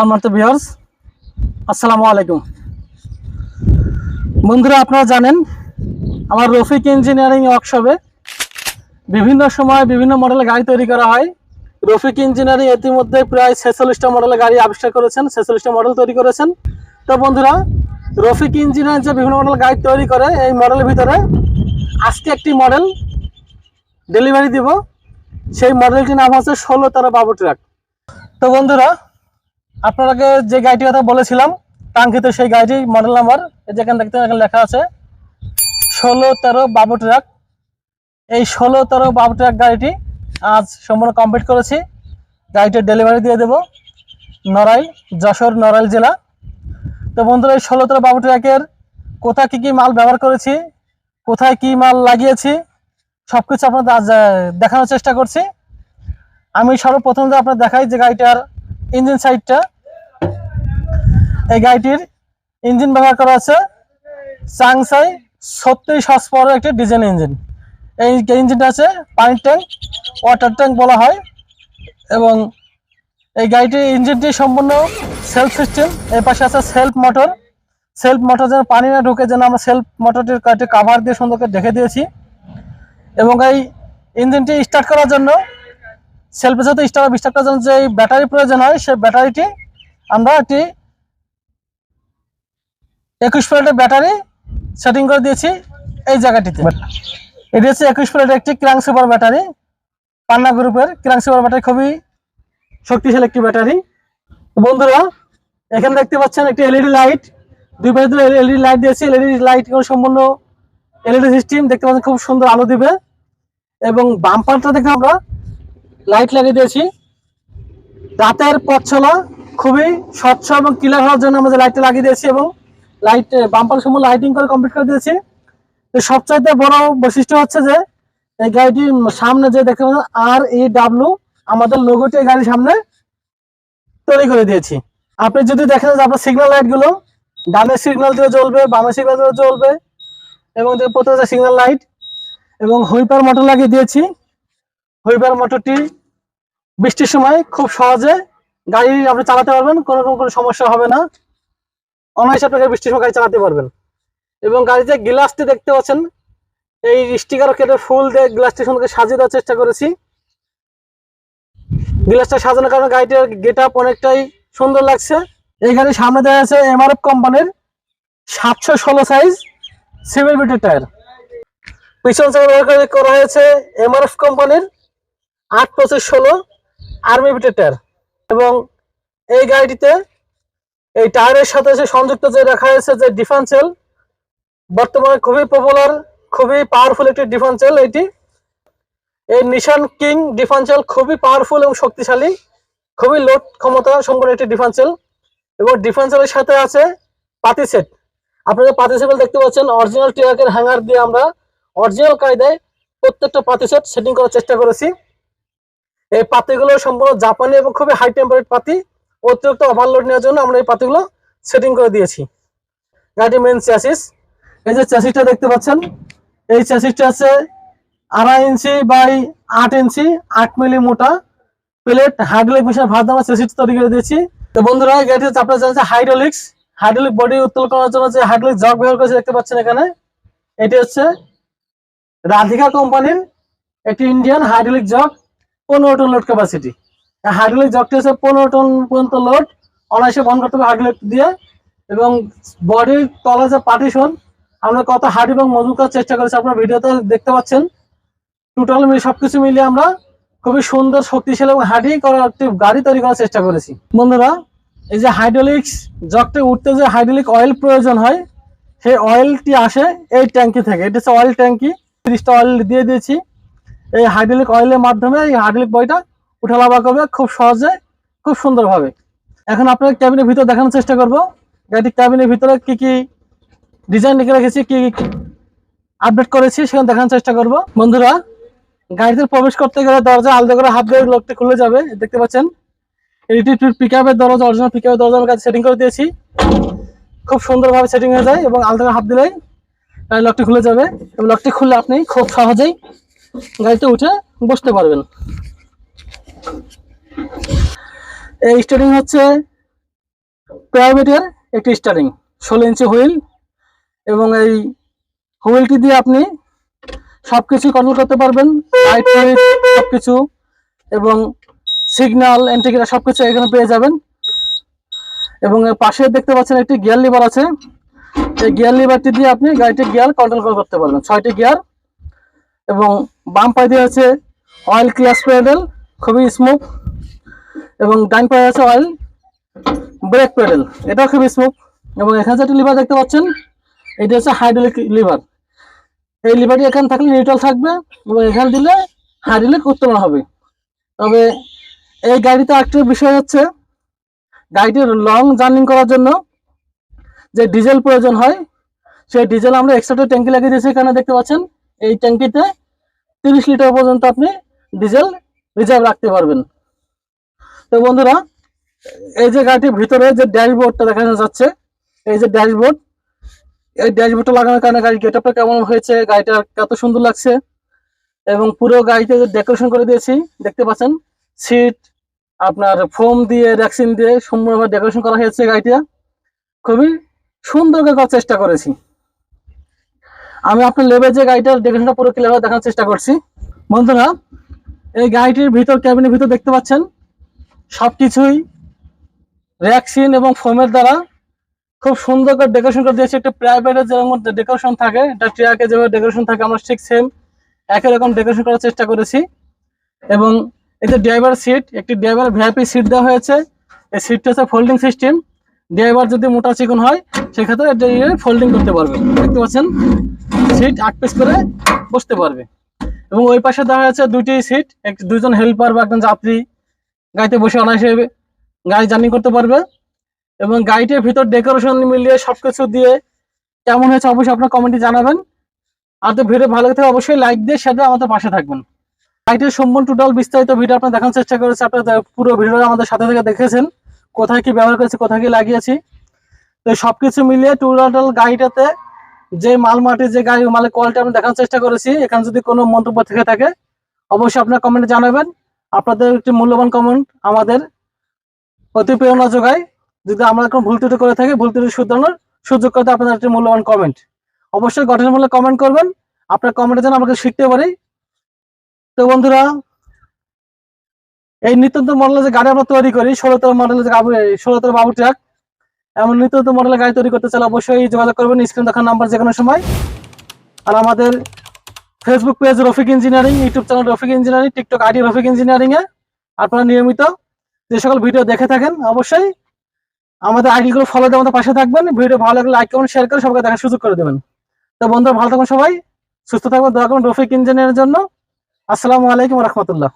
সম্মানিত ভিউয়ার্স আসসালামু আলাইকুম। বন্ধুরা, আপনারা জানেন, আমার রফিক ইঞ্জিনিয়ারিং ওয়ার্কশপে বিভিন্ন সময় বিভিন্ন মডেলের গাড়ি তৈরি করা হয়। রফিক ইঞ্জিনিয়ারিং ইতিমধ্যে প্রায় ছেচল্লিশটা মডেলের গাড়ি আবিষ্কার করেছেন, ছেচল্লিশটা মডেল তৈরি করেছেন। তো বন্ধুরা, রফিক ইঞ্জিনিয়ার যে বিভিন্ন মডেল গাড়ি তৈরি করে, এই মডেলের ভিতরে আজকে একটি মডেল ডেলিভারি দিব। সেই মডেলটির নাম হচ্ছে ষোলো তেরো বাবু ট্রাক তো বন্ধুরা আপনাকে যে গাড়িটির কথা বলেছিলাম, কাঙ্ক্ষিত সেই গাড়িটি মডেল নাম্বার যেখানে দেখতে এখানে লেখা আছে, ষোলো তেরো বাবু ট্রাক। এই ষোলো তেরো বাবু ট্রাক গাড়িটি আজ সম্পূর্ণ কমপ্লিট করেছি। গাড়িটির ডেলিভারি দিয়ে দেব নড়াইল, যশোর নড়াইল জেলা। তো বন্ধুরা, এই ষোলো তেরো বাবু ট্রাকের কোথায় কী কী মাল ব্যবহার করেছি, কোথায় কী মাল লাগিয়েছি সব কিছু আপনাদের দেখানোর চেষ্টা করছি। আমি সর্বপ্রথম যে আপনার দেখাই যে গাড়িটার ইঞ্জিন সাইডটা। এই গাড়িটির ইঞ্জিন ব্যবহার করা আছে চাংসাই ছত্রিশ হর্স পাওয়ারের একটি ডিজেল ইঞ্জিন এই ইঞ্জিনটা আছে পানির ট্যাঙ্ক ওয়াটার ট্যাঙ্ক বলা হয় এবং এই গাড়িটির ইঞ্জিনটি সম্পূর্ণ সেলফ সিস্টেম এর পাশে আছে সেলফ মোটর সেলফ মোটর যেন পানি না ঢুকে যেন আমরা সেলফ মোটরটির কাটে কাভার দিয়ে সুন্দর করে ঢেকে দিয়েছি। এবং এই ইঞ্জিনটি স্টার্ট করার জন্য সেলফের সাথে স্টার করার জন্য যে ব্যাটারি প্রয়োজন হয়, সেই ব্যাটারিটি আমরা একটি একুশ প্লেটের ব্যাটারি সেটিং করে দিয়েছি এই জায়গাটিতে। এটি হচ্ছে একুশ প্লেটের একটি ক্রাং সুপার ব্যাটারি। পান্না গ্রুপের ক্রাং সুপার ব্যাটারি খুবই শক্তিশালী একটি ব্যাটারি। বন্ধুরা, এখানে দেখতে পাচ্ছেন একটি এলইডি লাইট। দুই পাশে এলইডি লাইট দিয়েছি। এলইডি লাইট সম্পূর্ণ এলইডি সিস্টেম দেখতে পাচ্ছেন খুব সুন্দর আলো দিবে। এবং বাম্পারটা দেখে আমরা লাইট লাগিয়ে দিয়েছি। রাতের পথ চলা খুবই স্বচ্ছ এবং ক্লিয়ার হওয়ার জন্য আমরা যে লাইটটা লাগিয়ে দিয়েছি এবং লাইট বাম্পার সময় লাইটিং করে কমপ্লিট করে দিয়েছি। তো সবচাইতে বড় বৈশিষ্ট্য হচ্ছে যে এই গাড়িটির সামনে যে দেখতে পাচ্ছেন আর ই ডাব্লু আমাদের লোগোটি এই গাড়ির সামনে তৈরি করে দিয়েছি। আপনি যদি দেখেন যে আপনার সিগন্যাল লাইটগুলো ডানের সিগন্যাল দিয়ে জ্বলবে বামের সিগন্যাল দিয়ে জ্বলবে, এবং প্রত্যেকটা সিগন্যাল লাইট এবং হুইপার মোটর লাগিয়ে দিয়েছি। হুইপার মোটরটি বৃষ্টির সময় খুব সহজে গাড়ি আপনি চালাতে পারবেন, কোনো রকম কোনো সমস্যা হবে না। অনায়াসে আপনাকে বৃষ্টির সময় গাড়ি চালাতে পারবেন। এবং গাড়িতে গ্লাসটি দেখতে পাচ্ছেন, এই স্টিকার কেটে ফুল দিয়ে গ্লাসটি সুন্দর সাজিয়ে দেওয়ার চেষ্টা করেছি। গ্লাসটা সাজানোর কারণে গাড়িটার গেট আপ অনেকটাই সুন্দর লাগছে। এই গাড়ির সামনে দেখা যাচ্ছে এমআরএফ কোম্পানির সাতশো ষোলো সাইজ সিভিল বিটের টায়ার পিছন সাইড করে হয়েছে এমআরএফ কোম্পানির আট পঁচিশ ষোলো আর্মি বিটের টায়ার এবং এই গাড়িটিতে এই টায়ারের সাথে যে সংযুক্ত যে রাখা হয়েছে যে ডিফারেন্সিয়াল বর্তমানে খুবই পপুলার খুবই পাওয়ারফুল একটি ডিফারেন্সিয়াল এটি। এই নিশান কিং ডিফারেন্সিয়াল খুবই পাওয়ারফুল এবং শক্তিশালী, খুবই লোড ক্ষমতা সম্পন্ন একটি ডিফারেন্সিয়াল এবং ডিফারেন্সিয়ালের সাথে আছে পাতি সেট আপনারা পাতি সেট দেখতে পাচ্ছেন অরিজিনাল ট্রাকের হ্যাঙ্গার দিয়ে আমরা অরিজিনাল কায়দায় প্রত্যেকটা পাতি সেট সেটিং করার চেষ্টা করেছি। এই পাতিগুলো সম্পূর্ণ জাপানি এবং খুবই হাই টেম্পারেট পাতি। অতিরিক্ত ওভারলোড নেওয়ার জন্য আমরা এই পাতিগুলো সেটিং করে দিয়েছি। গাড়ি মেন চ্যাসিস এই যে চ্যাসিসটা দেখতে পাচ্ছেন, এই চ্যাসিসটা আছে আড়াই ইঞ্চি বাই আট ইঞ্চি, আট মিলি মোটা। প্লেট হাইড্রোলিক মেশিন ভাত আমরা চ্যাসিস তৈরি করে দিয়েছি। তো বন্ধুরা গাড়িতে আপনারা জানেন হাইড্রোলিক্স হাইড্রোলিক বডি উত্তোলন করার জন্য যে হাইড্রোলিক জগ ব্যবহার করেছে দেখতে পাচ্ছেন এখানে। এটি হচ্ছে রাধিকা কোম্পানির একটি ইন্ডিয়ান হাইড্রোলিক জগ পনেরো টন লোড ক্যাপাসিটি হাইড্রোলিক জগটি হচ্ছে পনেরো টন পর্যন্ত লোড অনায়াসে বহন করতে হবে হাইড্রোলিক দিয়ে। এবং বডির তলা যে পার্টিশন আমরা কত হার্ড এবং মজবুত করার চেষ্টা করেছি, আপনার ভিডিওতে দেখতে পাচ্ছেন। টোটাল মিলে সবকিছু মিলিয়ে আমরা খুবই সুন্দর, শক্তিশালী এবং হার্ডি করার একটি গাড়ি তৈরি করার চেষ্টা করেছি। বন্ধুরা, এই যে হাইড্রোলিক্স জগটা উঠতে যে হাইড্রোলিক অয়েল প্রয়োজন হয়, সেই অয়েলটি আসে এই ট্যাঙ্কি থেকে। এটা হচ্ছে অয়েল ট্যাঙ্কি। তিরিশটা অয়েল দিয়ে দিয়েছি। এই হাইড্রোলিক অয়েলের মাধ্যমে এই হাইড্রোলিক বইটা উঠালাবা করবে খুব সহজে, খুব সুন্দরভাবে। এখন আপনার ক্যাবিনের ভিতর দেখানোর চেষ্টা করব। গাড়িটির ক্যাবিনের ভিতরে কি কি ডিজাইন লিখে রেখেছি, কি আপডেট করেছি সেখানে দেখানোর চেষ্টা করব। বন্ধুরা, গাড়িতে প্রবেশ করতে গেলে দরজা আলাদা করে হাত দিয়ে লোকটি খুলে যাবে, দেখতে পাচ্ছেন? এটি পিক আপের দরজা অরিজিনাল পিক আপের দরজা কাছে সেটিং করে দিয়েছি। খুব সুন্দরভাবে সেটিং হয়ে যায় এবং আলাদা করে হাত দিলেই লকটি খুলে যাবে। এবং লকটি খুললে আপনি খুব সহজেই গাড়িতে উঠে বসতে পারবেন। এই স্টারিং হচ্ছে প্রাইভেটের একটি স্টারিং ষোলো ইঞ্চি হুইল এবং এই হুইলটি দিয়ে আপনি সব কিছু কন্ট্রোল করতে পারবেন লাইট সব কিছু এবং সিগন্যাল এন্টিগ্রা সব কিছু এখানে পেয়ে যাবেন। এবং পাশে দেখতে পাচ্ছেন একটি গিয়ার লিভার আছে। এই গিয়ার লিভারটি দিয়ে আপনি গাড়িতে গিয়ার কন্ট্রোল করতে পারবেন। ছয়টি গিয়ার এবং বাম পায়ে দিয়ে আছে অয়েল ক্লাস প্যাডেল খুবই স্মুথ এবং ডান পায়ে আছে অয়েল ব্রেক প্যাডেল এটাও খুবই স্মুথ এবং এখানে যেটি লিভার দেখতে পাচ্ছেন, এটি হচ্ছে হাইড্রোলিক লিভার এই লিভারটি এখানে থাকলে নিউট্রাল থাকবে, এবং এখানে দিলে হাইড্রোলিক উত্তোলন হবে। তবে এই গাড়িতে একটা বিষয় হচ্ছে, গাড়িটির লং জার্নিং করার জন্য যে ডিজেল প্রয়োজন হয়, সেই ডিজেল আমরা এক্সট্রা ট্যাঙ্কি লাগিয়ে দিয়েছি, এখানে দেখতে পাচ্ছেন। এই ট্যাঙ্কিতে তিরিশ লিটার পর্যন্ত আপনি ডিজেল রিজার্ভ রাখতে পারবেন। তো বন্ধুরা, এই যে গাড়িটির ভিতরে যে ড্যাশবোর্ডটা দেখানো যাচ্ছে, এই যে ড্যাশবোর্ড, এই ড্যাশবোর্ডটা লাগানোর কারণে গাড়ির গেটআপটা কেমন হয়েছে, গাড়িটা কত সুন্দর লাগছে, এবং পুরো গাড়িতে ডেকোরেশন করে দিয়েছি, দেখতে পাচ্ছেন, সিট, আপনার ফোম দিয়ে ভ্যাকসিন দিয়ে সুন্দরভাবে ডেকোরেশন করা হয়েছে গাড়িটা। খুবই সুন্দর করে করার চেষ্টা করেছি। আমি আপনার লেবে যে গাড়িটার ডেকোরেশনটা পুরো ক্লিয়ার দেখার চেষ্টা করছি। বন্ধুরা, এই গাড়িটির ভিতর ক্যাবিনের ভিতর দেখতে পাচ্ছেন? সবকিছুই র্যাক্সিন এবং ফোমের দ্বারা খুব সুন্দর করে ডেকোরেশন করে দিয়েছে। একটা প্রাইভেটের যেরকম ডেকোরেশন থাকে এটা ট্রিয়াকে যেভাবে ডেকোরেশন থাকে, আমরা ঠিক সেম একই রকম ডেকোরেশন করার চেষ্টা করেছি। এবং যে ড্রাইভার সিট একটি ড্রাইভার ভিআইপি সিট দেওয়া হয়েছে। এই সিটটা হচ্ছে ফোল্ডিং সিস্টেম ড্রাইভার যদি মোটা চিকন হয়, সেক্ষেত্রে ফোল্ডিং করতে পারবে। দেখতে পাচ্ছেন? সিট আট পিস করে বসতে পারবে। এবং ওই পাশে দেখা যাচ্ছে দুইটি সিট এক দুজন হেল্পার বা একজন যাত্রী। গাড়িতে বসে অনায়াসে গাড়ি জার্নি করতে পারবে। এবং গাড়িটির ভিতর ডেকোরেশন মিলিয়ে সবকিছু দিয়ে কেমন হয়েছে অবশ্যই আপনার কমেন্টে জানাবেন। আর তো ভিডিও ভালো থাকে অবশ্যই লাইক দিয়ে সেটা আমাদের পাশে থাকবেন। গাড়িটির সম্পূর্ণ টোটাল বিস্তারিত ভিডিও আপনার দেখানোর চেষ্টা করেছে। আপনার পুরো ভিডিওটা আমাদের সাথে থেকে দেখেছেন। কোথায় কি ব্যবহার করেছি, কোথায় কি লাগিয়েছি। তো সবকিছু মিলিয়ে টোটাল গাড়িটাতে যে মাল মাটি যে গাড়ি, মালের কোয়ালিটি আমরা দেখানোর চেষ্টা করেছি, এখানে যদি কোনো মন্তব্য থেকে থাকে, অবশ্যই আপনার কমেন্টে জানাবেন। আপনাদের একটি মূল্যবান কমেন্ট আমাদের অতি প্রেরণা যোগায়। যদি আমরা কোনো ভুল ত্রুটি করে থাকি, ভুল ত্রুটি শুধরানোর সুযোগ করতে আপনাদের একটি মূল্যবান কমেন্ট অবশ্যই গঠনমূলক কমেন্ট করবেন। আপনার কমেন্টে যেন আমাকে শিখতে পারি। তো বন্ধুরা এই নিত্যন্ত মডেলের যে গাড়ি আমরা তৈরি করি ষোলোতর মডেলের যে ষোলোতর বাবু ট্রাক, এমন নিত্যন্ত মডেলের গাড়ি তৈরি করতে চাইলে অবশ্যই যোগাযোগ করবেন, স্ক্রিন দেখার নাম্বার যে কোনো সময়। আর আমাদের Facebook page Rafiq engineering YouTube channel Rafiq engineering TikTok ID Rafiq engineering এ আপনারা নিয়মিত যে সকল ভিডিও দেখে থাকেন, অবশ্যই আমাদের আইডিগুলো ফলো দিয়ে আমাদের পাশে থাকবেন ভিডিও ভালো লাগলে লাইক কমেন্ট শেয়ার করে সবাইকে দেখার সুযোগ করে দেবেন। তো বন্ধুরা, ভালো থাকুন সবাই, সুস্থ থাকবেন দোয়া করুন রফিক ইঞ্জিনিয়ারের জন্য। আসসালামু আলাইকুম রহমতুল্লাহ।